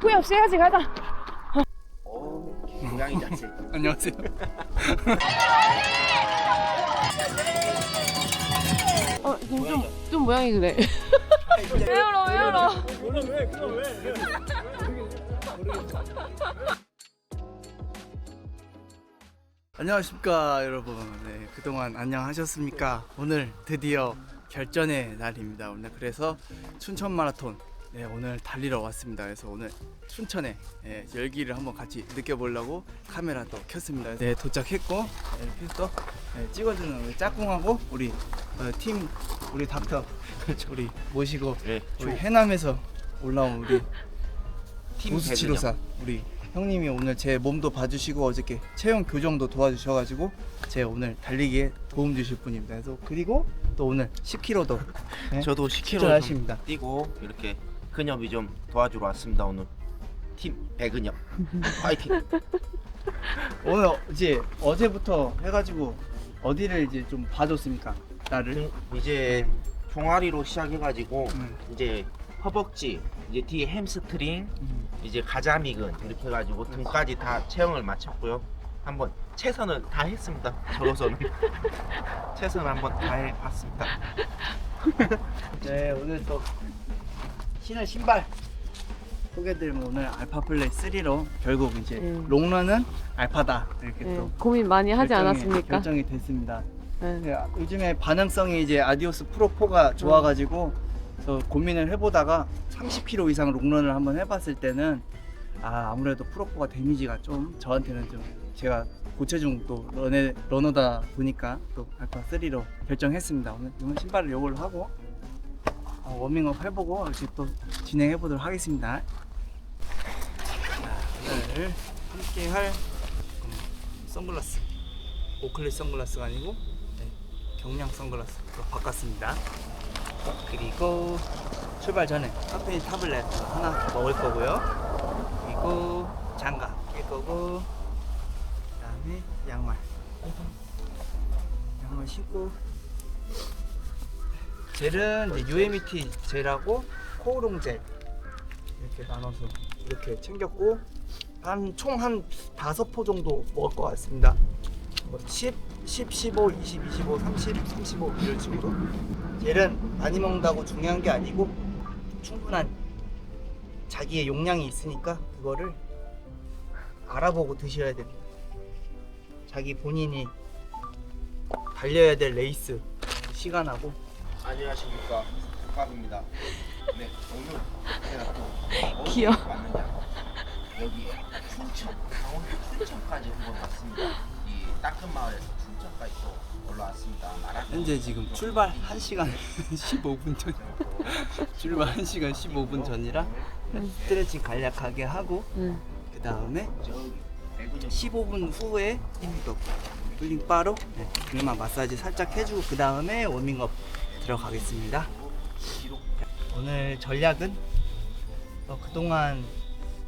후회 없이 해야지 가자. 오. 안녕하세요. 어, 좀, 좀 모양이 그래. 왜 울어, 왜 울어? 안녕하십니까 여러분. 네, 그동안 안녕하셨습니까? 오늘 드디어 결전의 날입니다. 오늘 그래서 춘천 마라톤 네, 오늘 달리러 왔습니다. 그래서 오늘 춘천의 예, 열기를 한번 같이 느껴보려고 카메라 또 켰습니다. 네, 도착했고 네, 이렇게 또 네, 찍어주는 우리 짝꿍하고 우리 어, 팀 우리 닥터 우리 모시고 네, 우리 해남에서 올라온 우리 팀 우수 치료사 우리 형님이 오늘 제 몸도 봐주시고 어저께 체형 교정도 도와주셔가지고 제 오늘 달리기에 도움 주실 분입니다. 그래서 그리고 또 오늘 10km도 네, 저도 10km 출전하십니다. 좀 뛰고 이렇게 근엽이 좀 도와주러 왔습니다 오늘. 팀 배근엽. 파이팅. 오늘 이제 어제부터 해가지고 어디를 이제 좀 봐줬습니까? 나를 등- 이제 종아리로 시작해가지고 음. 이제 허벅지, 이제 뒤에 햄스트링, 이제 가자미근 이렇게 해가지고 등까지 다 체형을 마쳤고요. 한번 최선을 다 했습니다. 저로서는 최선을 한번 다 해봤습니다. 네 오늘 또 신을 신발 소개드리면 오늘 알파 플레이 3로 결국 이제 음. 롱런은 알파다 이렇게 네, 또 고민 많이 하지 결정이- 않았습니까? 결정이 됐습니다. 네. 네, 요즘에 반응성이 이제 아디오스 프로 4가 좋아가지고 그래서 고민을 해보다가 30km 이상 롱런을 한번 해봤을 때는 아 아무래도 프로 4가 데미지가 좀 저한테는 좀 제가 고체중 또 러너, 러너다 보니까 또 알파 3로 결정했습니다. 오늘 오늘 신발을 이걸로 하고 어, 워밍업 해보고 이렇게 또 진행해 보도록 하겠습니다. 자, 오늘 함께 할 음, 선글라스 오클리 선글라스가 아니고 네, 경량 선글라스로 바꿨습니다. 그리고 출발 전에 카페인 타블렛 하나 먹을 거고요. 그리고 장갑 낄 거고 그다음에 양말 양말 신고 젤은 이제 UMET 젤하고 코오롱 젤 이렇게 나눠서 이렇게 챙겼고 한 총 한 다섯 포 정도 먹을 것 같습니다. 뭐 10, 10, 15, 20, 25, 30, 35 이런 식으로 젤은 많이 먹는다고 중요한 게 아니고 충분한 자기의 용량이 있으니까 그거를 알아보고 드셔야 됩니다. 자기 본인이 달려야 될 레이스 시간하고 안녕하십니까 국밥입니다. 네 오늘 제가 또 귀여워. 어디에 왔느냐 여기 춘천 강원도 춘천까지 한번 왔습니다. 이 따끈 마을에서 춘천까지 또 올라왔습니다. 마라톤 현재 지금 출발 1시간 15분 전 출발 1시간 15분 전이라 스트레칭 간략하게 하고 응. 그 다음에 저기 배근엽 15분 후에 또 쿨링 바로 네, 그마 마사지 살짝 해주고 그 다음에 워밍업 들어가겠습니다. 오늘 전략은 어, 그동안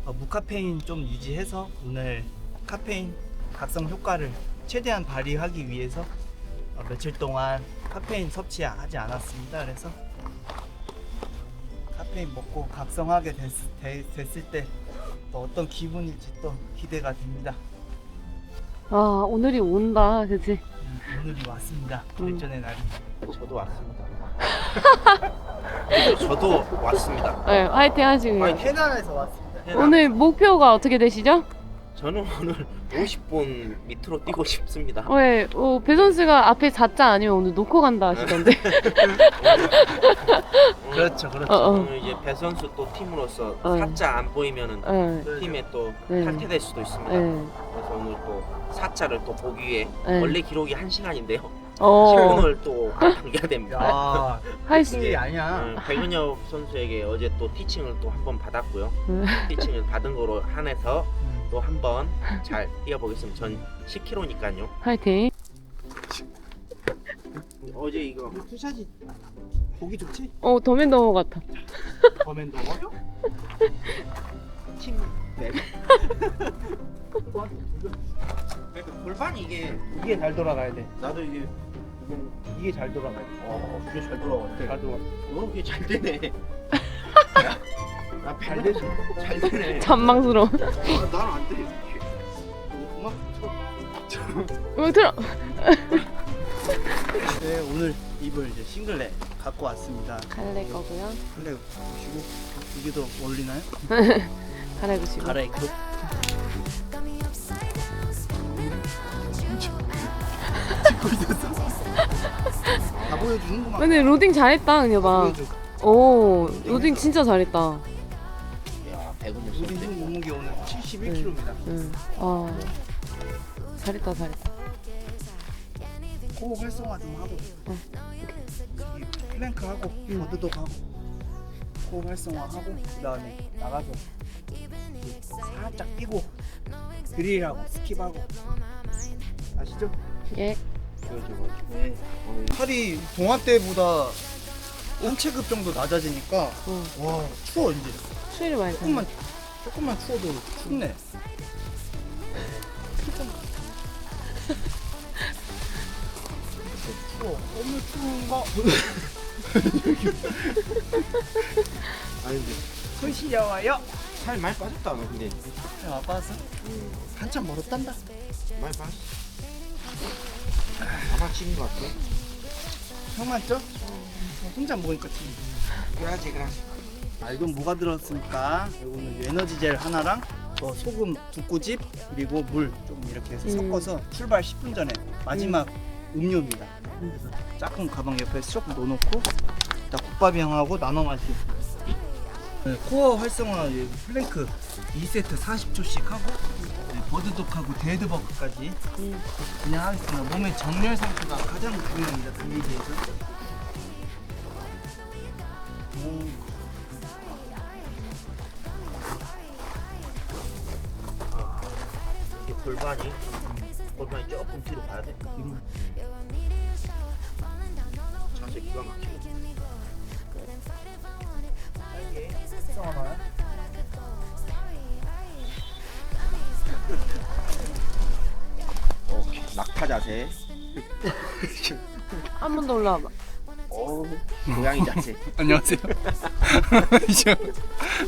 어, 무카페인 좀 유지해서 오늘 카페인 각성 효과를 최대한 발휘하기 위해서 어, 며칠 동안 카페인 섭취하지 않았습니다. 그래서 카페인 먹고 각성하게 됐, 을때 또 어떤 기분일지 또 기대가 됩니다. 아, 오늘이 온다, 그치? 음, 오늘이 왔습니다. 음. 결전의 날이. 저도 왔습니다. 저도 왔습니다. 네, 화이팅 하시고요. 화이팅. 해남에서 왔습니다. 오늘 목표가 어떻게 되시죠? 저는 오늘 50분 밑으로 뛰고 싶습니다. 왜, 어, 배 선수가 앞에 4자 아니면 오늘 놓고 간다 하시던데. 그렇죠, 그렇죠. 어, 어. 오늘 이제 배 선수 또 팀으로서 어. 사자 안 보이면은 네. 팀에 또 네. 탈퇴될 수도 있습니다. 네. 그래서 오늘 또 사자를 또 보기 위해 네. 원래 기록이 1 시간인데요. 어, 10분을 또 남겨야 됩니다. 야, 할 수, 이게 아니야. 음, 백은엽 선수에게 어제 또 티칭을 또 한 번 받았고요. 음. 티칭을 받은 거로 한해서 음. 또 한 번 잘 뛰어보겠습니다. 전 10km니까요. 화이팅. 어제 이거 투샷이 보기 좋지? 어, 더맨더머 같아. 범엔 넘어요? 팀 맵. 그러니까 골반이 이게 이게 잘 돌아가야 돼. 나도 이게 이게 잘 돌아가야 돼. 어 그게 잘 돌아가는데 잘 돌아. 너는 그게 잘 되네. 야, 잘 되지. 잘 되네. 잔망스러워. 아, 난안 돼. 음악 음악 틀어. 네 오늘 입을 이제 싱글렛 갖고 왔습니다. 갈래 거고요. 근데 보시고 이게 더 어울리나요? 갈아입으시고. 갈아입고 찍고 있었어. 다 보여주는구만. 근데 로딩 잘했다, 은여봐. 보여줘. 오, 로딩 진짜 잘했다. 야, 배군 우리 형 몸무게 오늘 71kg입니다. 응. 아, 잘했다, 잘했다. 호흡 활성화 좀 하고 응. 여기 플랭크 하고 응. 버드도 가고 호흡 활성화 하고 그다음에 나가서 살짝 뛰고 드릴하고 스킵하고 아시죠? 예. 네. 팔이 동화 때보다 한 체급 정도 낮아지니까 어, 와 추워 이제 추위를 많이 타네. 조금만 조금만 추워도 춥네. 추워. 너무 추운가? 아니 근데 손 시려워요. 살 많이 빠졌다 너 근데. 형 아빠 왔어? 한참 멀었단다. 많이 빠졌어. 아마 찍은 것 같아. 형 맞죠? 혼자 먹으니까 지 그래야지 그래야지. 아 이건 뭐가 들었습니까? 이거는 에너지 젤 하나랑 저 소금 두 꼬집 그리고 물 좀 이렇게 해서 음. 섞어서 출발 10분 전에 마지막 음료입니다. 작은 가방 옆에 쏙 넣어놓고 일단 국밥이형하고 나눠 마시고 네, 코어 활성화 이 플랭크 2세트 40초씩 하고 네, 버드독하고 데드버크까지 음. 그냥 하겠습니다. 몸의 정렬 상태가 가장 중요합니다. 달리기에서. 골반이 골반이 조금 뒤로 가야 돼. 뒤로. 자세 기가. 활성화가요? 오케이 낙타 자세. 한 번 더 올라와봐. 오 고양이 자세. 안녕하세요.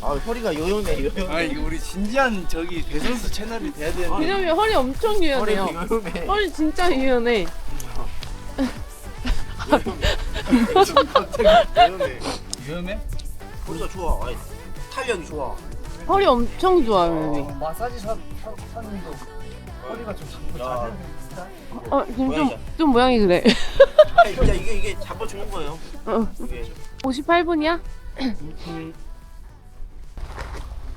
아 허리가 요요네 요요네. 아 이거 우리 진지한 저기 대선수 채널이 돼야 되는데 왜냐면 허리 엄청 허리가 유연해요. 요요네. 허리 진짜 유연해. 갑자기 요요네. 위험해? 허리가 좋아. 아이, 탄력이 좋아. 허리 엄청 좋아요, 어, 여기. 마사지 사, 사, 사는도 허리가 좀 자꾸 야. 자세가 어, 지금 좀, 좀 모양이 그래. 아, 진짜 이게 이게 잡아 주는 거예요. 어. 이게 58분이야? 음,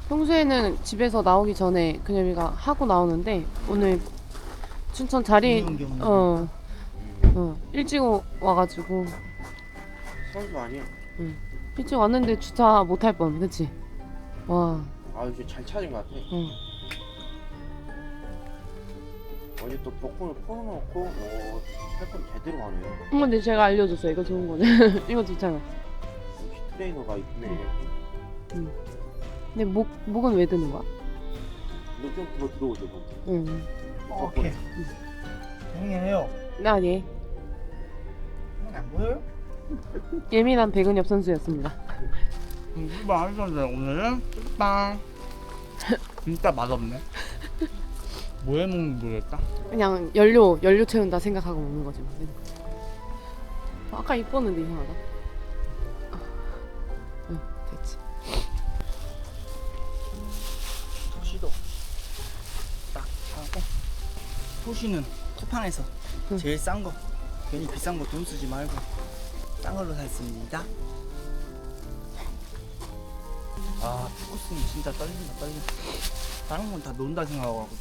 평소에는 집에서 나오기 전에 그녀미가 하고 나오는데 오늘 춘천 자리. 어, 어 일찍 오- 와가지고 선수 아니야. 일찍 왔는데 주차 못 할 뻔, 그치? 와, 아 이제 잘 찾은 것 같아. 응. 어제 또 벽공을 풀어놓고 오 살건 제대로 하네요. 어, 근데 제가 알려줬어요. 이거 좋은 거네. 이거 좋잖아. 역시 트레이너가 있네. 근데 목 목은 왜 드는 거야? 너좀 들어 들어오죠. 그럼. 응. 어, 오케이 조용히 해요 나 예. 형이 안 보여요? 예민한 백은엽 선수였습니다. 빵 하셨는데 오늘은 빵 진짜 맛없네 뭐 해 먹는 거였다? 그냥 연료 연료 채운다 생각하고 먹는 거지. 뭐. 어, 아까 이뻤는데 이상하다. 아, 응, 됐지. 토시도 딱 하고 토시는 쿠팡에서 응. 제일 싼 거 괜히 비싼 거 돈 쓰지 말고 싼 걸로 샀습니다 아 푸고스는 진짜 떨린다 떨린다 다른 건 다 논다 생각하고 하거든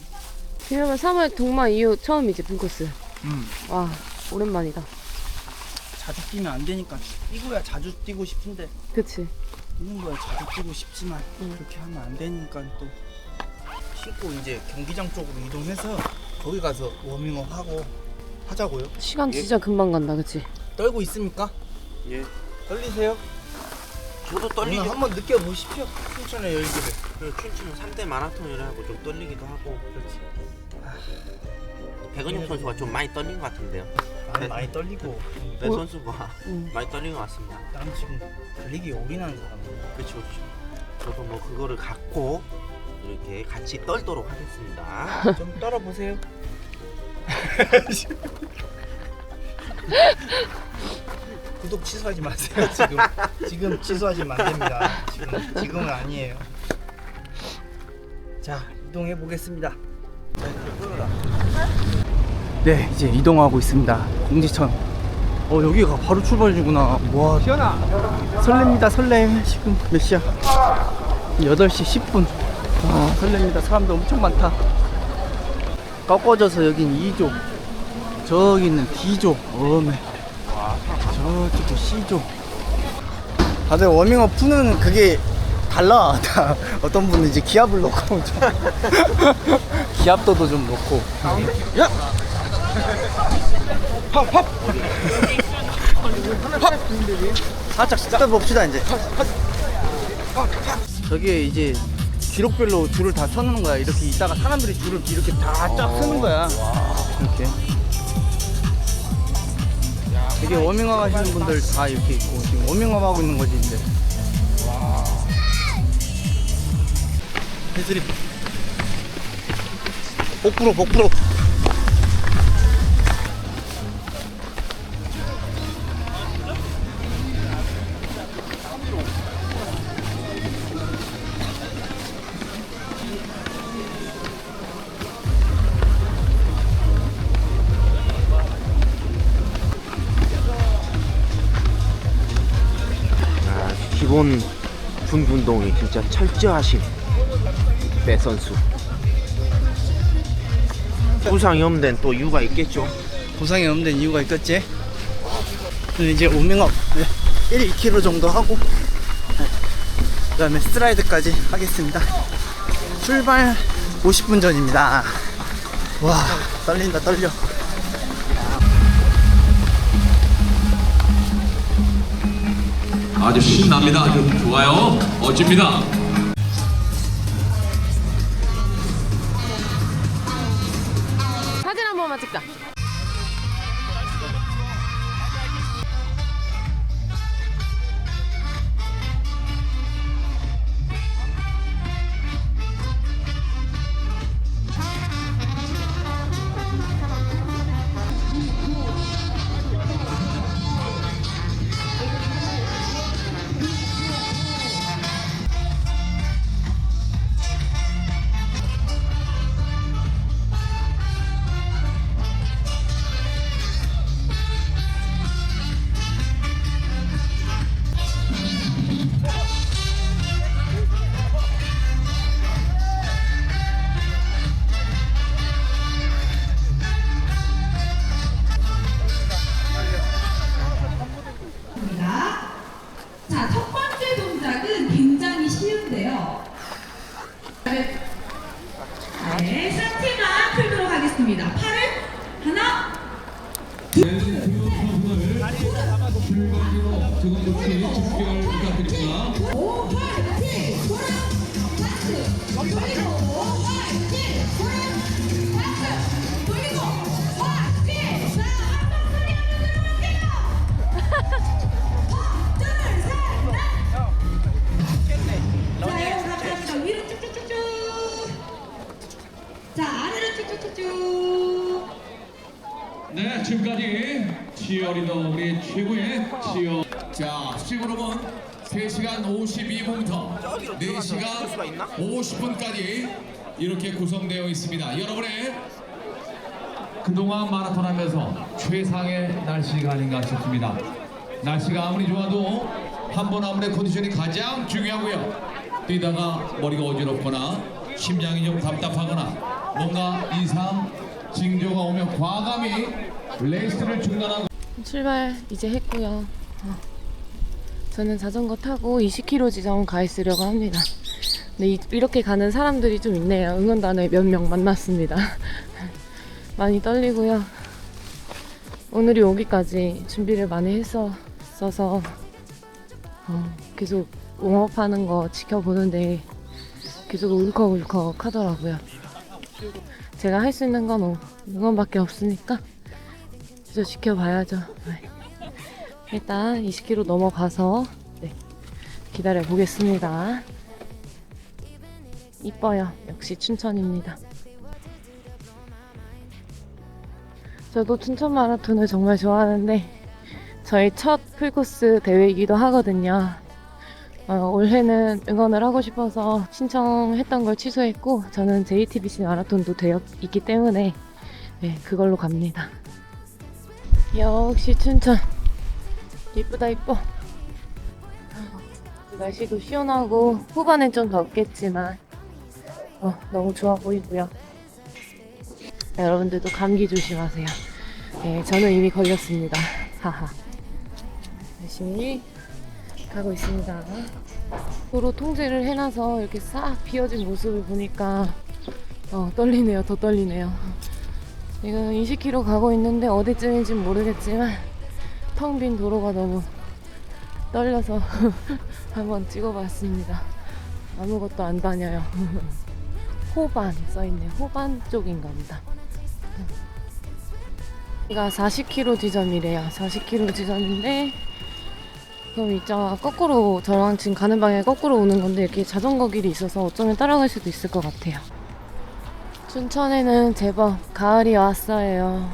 그러면 3월 동마 이후 처음이지 분코스. 음. 와 오랜만이다. 자주 뛰면 안 되니까 뛰고야 자주 뛰고 싶은데 그치? 뛰는 거야 자주 뛰고 싶지만 응. 그렇게 하면 안 되니까 또 쉬고 이제 경기장 쪽으로 이동해서 거기 가서 워밍업 하고 하자고요 시간 예. 진짜 금방 간다, 그치? 떨고 있습니까? 예. 떨리세요? 저도 오늘 떨리죠. 한번 느껴보십시오 춘천의 열기를 그 춘천 3대 마라톤이라 하고 좀 떨리기도 하고. 그렇지 백은영 선수가 좀 많이 떨린 것 같은데요. 나는 많이 떨리고 배 어? 선수가 응. 많이 떨린 것 같습니다. 난 지금 달리기 올인하는 사람이야 그렇죠, 그렇죠. 저도 뭐 그거를 갖고 이렇게 같이 떨도록 하겠습니다. 좀 떨어보세요. 구독 취소하지 마세요 지금. 지금 취소하시면 안 됩니다. 지금 지금은 아니에요. 자 이동해 보겠습니다. 자 이제 끌어라. 네 이제 이동하고 있습니다. 공지천. 어 여기가 바로 출발이구나. 와 설렙니다 설렘 지금 몇 시야? 8시 10분. 아 설렙니다. 사람들 엄청 많다 꺾어져서 여긴 2조 저기는 D조 어메. 저쪽도 C조 다들 워밍업 푸는 그게 달라. 다 어떤 분은 이제 기압을 넣고 좀. 기압도도 좀 넣고. 야! 팝팝! 살짝 스탑 봅시다 이제. 저기에 이제 기록별로 줄을 다 서는 거야. 이렇게 있다가 사람들이 줄을 이렇게 다 쫙 서는 거야. 이렇게. 되게 워밍업 하시는 분들 다 이렇게 있고 지금 워밍업 하고 있는 거지 이제. 해드립 복부로 복부로 운동이 진짜 철저하신 배 선수. 부상이 없는 또 이유가 있겠죠. 부상이 없는 이유가 있겠지 이제 워밍업 1, 2km 정도 하고 그 다음에 스트라이드까지 하겠습니다 출발 50분 전입니다 와 떨린다 떨려 아주 신납니다. 좋아요. 멋집니다. 자, 아래로 쭉쭉쭉쭉. 네, 지금까지 치어리더 우리 최고의 치어. 자, 시그룹은 3시간 52분부터 들어갈 수가 4시간 있나? 50분까지 이렇게 구성되어 있습니다. 여러분의 그동안 마라톤 하면서 최상의 날씨가 아닌가 싶습니다. 날씨가 아무리 좋아도 한 번 아무리 컨디션이 가장 중요하고요. 뛰다가 머리가 어지럽거나 심장이 좀 답답하거나 뭔가 이상 징조가 오면 과감히 레이스를 중단하고 출발 이제 했고요. 어. 저는 자전거 타고 20km 지점 가 있으려고 합니다. 근데 이, 이렇게 가는 사람들이 좀 있네요. 응원단에 몇 명 만났습니다. 많이 떨리고요. 오늘이 오기까지 준비를 많이 했었어서 어, 계속 웜업하는 거 지켜보는데 계속 울컥울컥 하더라고요. 제가 할 수 있는 건 응원밖에 없으니까 계속 지켜봐야죠. 네. 일단 20km 넘어가서 네, 기다려 보겠습니다. 이뻐요. 역시 춘천입니다. 저도 춘천 마라톤을 정말 좋아하는데 저희 첫 풀코스 대회이기도 하거든요. 어, 올해는 응원을 하고 싶어서 신청했던 걸 취소했고 저는 JTBC 마라톤도 되어 있기 때문에 네, 그걸로 갑니다. 역시 춘천 이쁘다 이뻐. 날씨도 시원하고 후반엔 좀 덥겠지만 어, 너무 좋아 보이고요. 여러분들도 감기 조심하세요. 네, 저는 이미 걸렸습니다. 하하. 열심히 가고 있습니다. 도로 통제를 해놔서 이렇게 싹 비어진 모습을 보니까 어, 떨리네요. 더 떨리네요. 지금 20km 가고 있는데 어디쯤인지 모르겠지만 텅 빈 도로가 너무 떨려서 한번 찍어봤습니다. 아무것도 안 다녀요. 호반 써있네요. 호반 쪽인가 보다. 여기가 40km 지점이래요. 40km 지점인데 그럼 있잖아 거꾸로 저랑 지금 가는 방향에 거꾸로 오는 건데 이렇게 자전거 길이 있어서 어쩌면 따라갈 수도 있을 것 같아요. 춘천에는 제법 가을이 왔어요.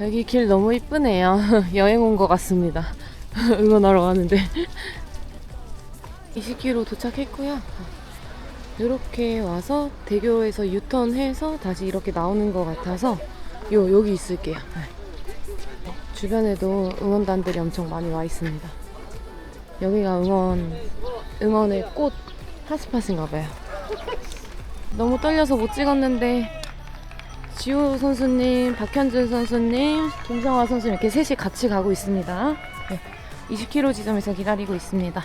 여기 길 너무 이쁘네요. 여행 온 것 같습니다. 응원하러 가는데. 20km 도착했고요. 이렇게 와서 대교에서 유턴해서 다시 이렇게 나오는 것 같아서 요 여기 있을게요. 네. 주변에도 응원단들이 엄청 많이 와 있습니다. 여기가 응원 응원의 꽃 핫스팟인가 봐요. 너무 떨려서 못 찍었는데 지호 선수님, 박현준 선수님, 김성화 선수 이렇게 셋이 같이 가고 있습니다. 네. 20km 지점에서 기다리고 있습니다.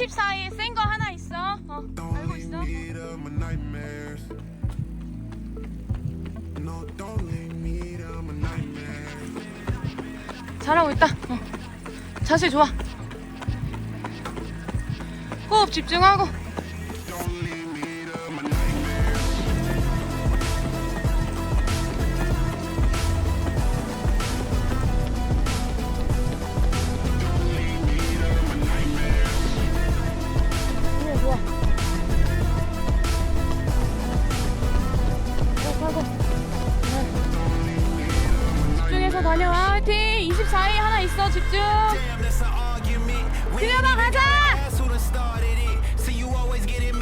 24에 센거 하나 있어. 어, 알고 있어? 잘하고 있다. 어. 자세 좋아. 호흡 집중하고. 네. 집중해서 다녀와. 화이팅! 24에 하나 있어. 집중. 그녀가 가자. So you always getting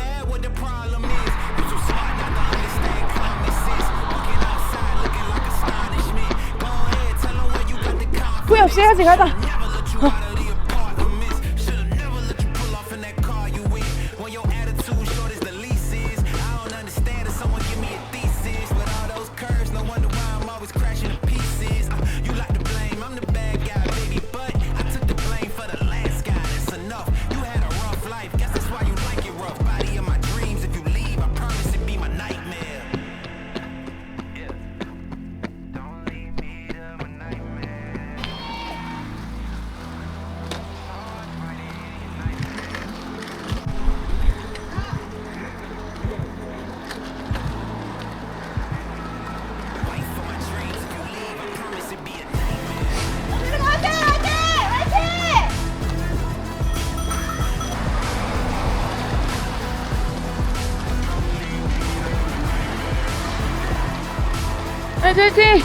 화이팅! 화이팅!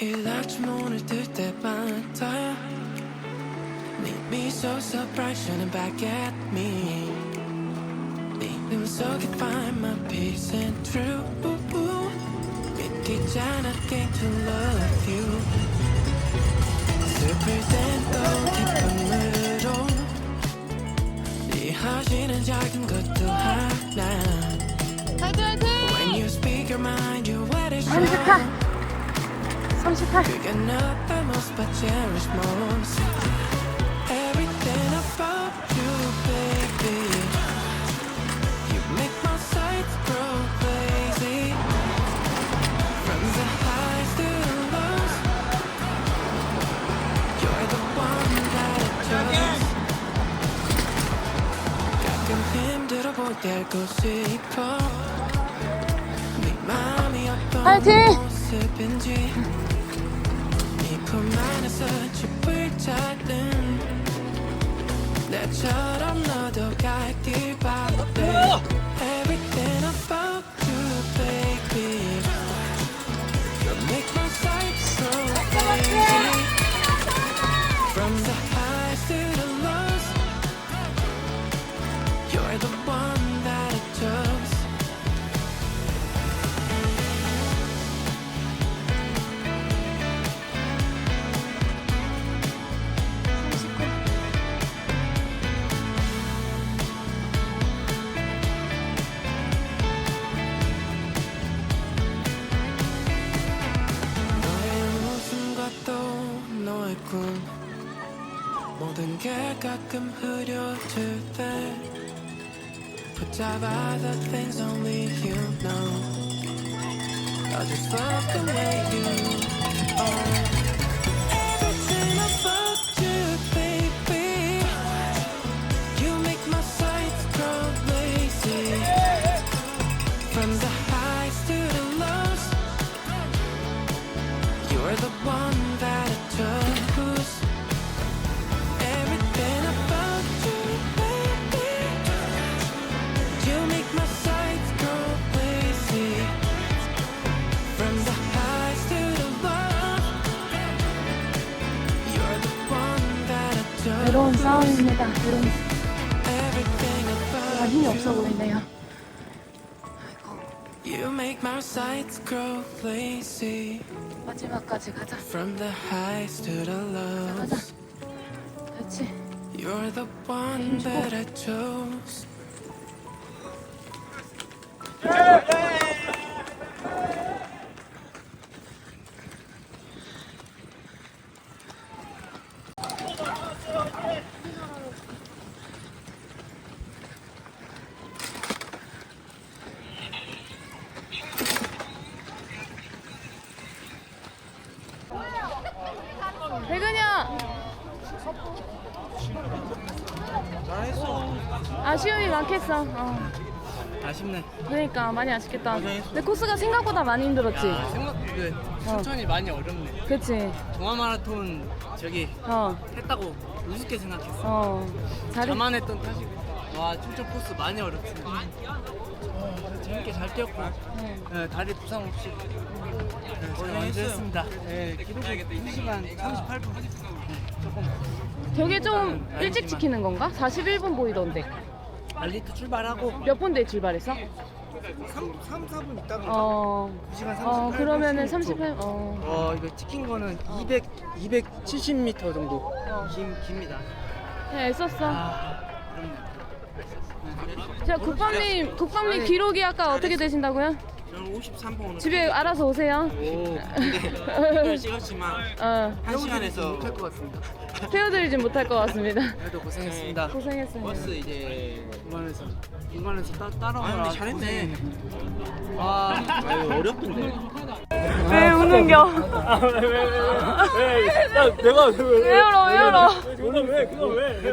매일 아침 눈을 뜰 때마다 네 미소 surprise는 back at me 네눈 속에 find my peace and truth 믿기지 않았게 to love you 슬플 땐또 기쁨으로 이해하시는 작은 것도 하나 화이팅 화이팅! When you speak your mind you let it 38! show 38! 그게 not most but cherish most 들어 보일 때 알고 싶어. 네 마음이 어떤 파이팅! 모습인지. 네 품 안에서 짚을 찾는 나처럼 너도 갈길 바래 꿈 모든 게 가끔 흐려질 때 붙잡아 the things only you know I just love the way you are I chose. 외로운 싸움입니다. 외로운 Everything 아, about 힘이 없어 보이네요. you make my sights grow lazy. 마지막까지 가자. From the highs to the lows. 그렇지. You're the one that I chose. 많이 아쉽겠다. 근데 코스가 생각보다 많이 힘들었지. 생각 그 천천히 많이 어렵네. 그치? 동아 마라톤 저기 어, 했다고 우습게 생각했어. 어. 잘했, 자만했던 탓이고. 와 춘천 코스 많이 어렵습니다. 어, 재밌게 잘 뛰었고 네, 다리 부상 없이 네, 잘 완주했습니다. 네, 기록이 2시간 38분. 되게 좀 일찍 지키는 건가? 41분 보이던데. 알리트 출발하고 몇 분대 출발했어? 3, 3 4분 있다가 어, 2시간 38분. 어 그러면은 38, 어. 어 이거 찍힌 거는 200 270m 정도 어. 긴 깁니다. 네, 애썼어. 아, 그럼요. 자, 국밥님, 국밥님 기록이 아까 어떻게 되신다고요? 저는 53분으로 집에 알아서 오세요. 오, 이걸 찍었지만 어, 한 시간에서 못할 것 같습니다. 태워드리진 못할 것 같습니다. 그래도 고생했습니다. 고생했어요. 버스 이제 인간에서 인간에서 따, 따라오느라 아 근데 잘했네. 아, 아유 어렵던데. 왜 우는겨? 내가 왜, 왜 울어, 왜 울어? 그거 왜, 그거 왜?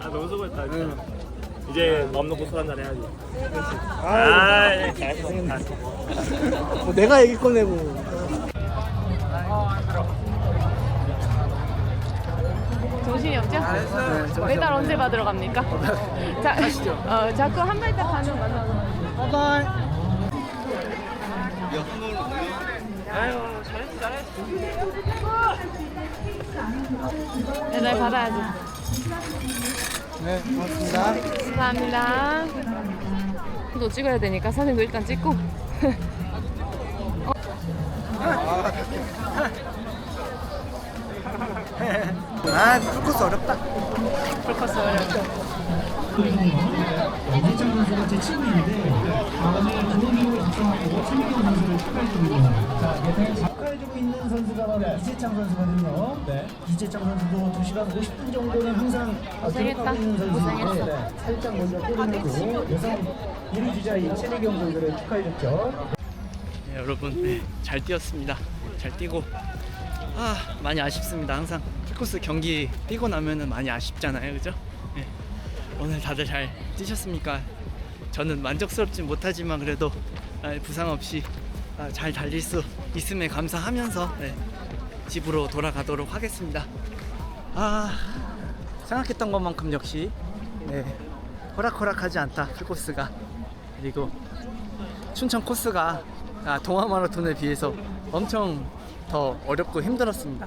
아, 너무 수고했다. 진짜. 이제 마음 놓고 술 한잔 해야지. 아, 잘했어, 잘했어. 뭐 내가 얘기 꺼내고 정신이 없죠? 메달 언제 받으러 갑니까? 자, 어, 자꾸 한 발짝 가면 만나고. 바이바이. 아유 잘했어 잘했어. 메달 받아야지. 네 고맙습니다. 감사합니다. 또 찍어야 되니까 사진도 일단 찍고. 아 풀코스 어렵다. 풀코스 어렵죠. 이재창 선수가 제 친구인데 다음에 기록을 작성하고 최민경 선수를 축하해줍니다. 자, 옆에 축하해주고 있는 선수가 바로 이재창 선수거든요. 네. 이재창 선수도 2시간 50분 정도는 항상 고생했다. 기록하고 있는 선수인데. 네, 살짝 먼저 꼬리내고 여성 1위 주자인 최민경 선수를 축하해줬죠. 네, 여러분 네, 잘 뛰었습니다. 잘 뛰고 아 많이 아쉽습니다. 항상 풀코스 경기 뛰고 나면은 많이 아쉽잖아요, 그죠? 네. 오늘 다들 잘 뛰셨습니까? 저는 만족스럽진 못하지만 그래도 아, 부상 없이 아, 잘 달릴 수 있음에 감사하면서 네, 집으로 돌아가도록 하겠습니다. 아 생각했던 것만큼 역시 네, 호락호락하지 않다 풀코스가 그리고 춘천 코스가 아, 동아 마라톤에 비해서 엄청 더 어렵고 힘들었습니다.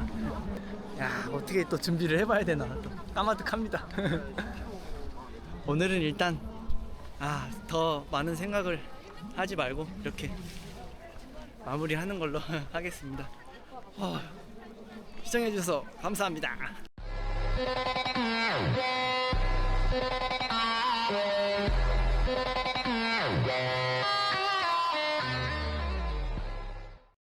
야 어떻게 또 준비를 해봐야 되나 또 까마득합니다. 오늘은 일단 아 더 많은 생각을 하지 말고 이렇게 마무리하는 걸로 하겠습니다. 어, 시청해 주셔서 감사합니다.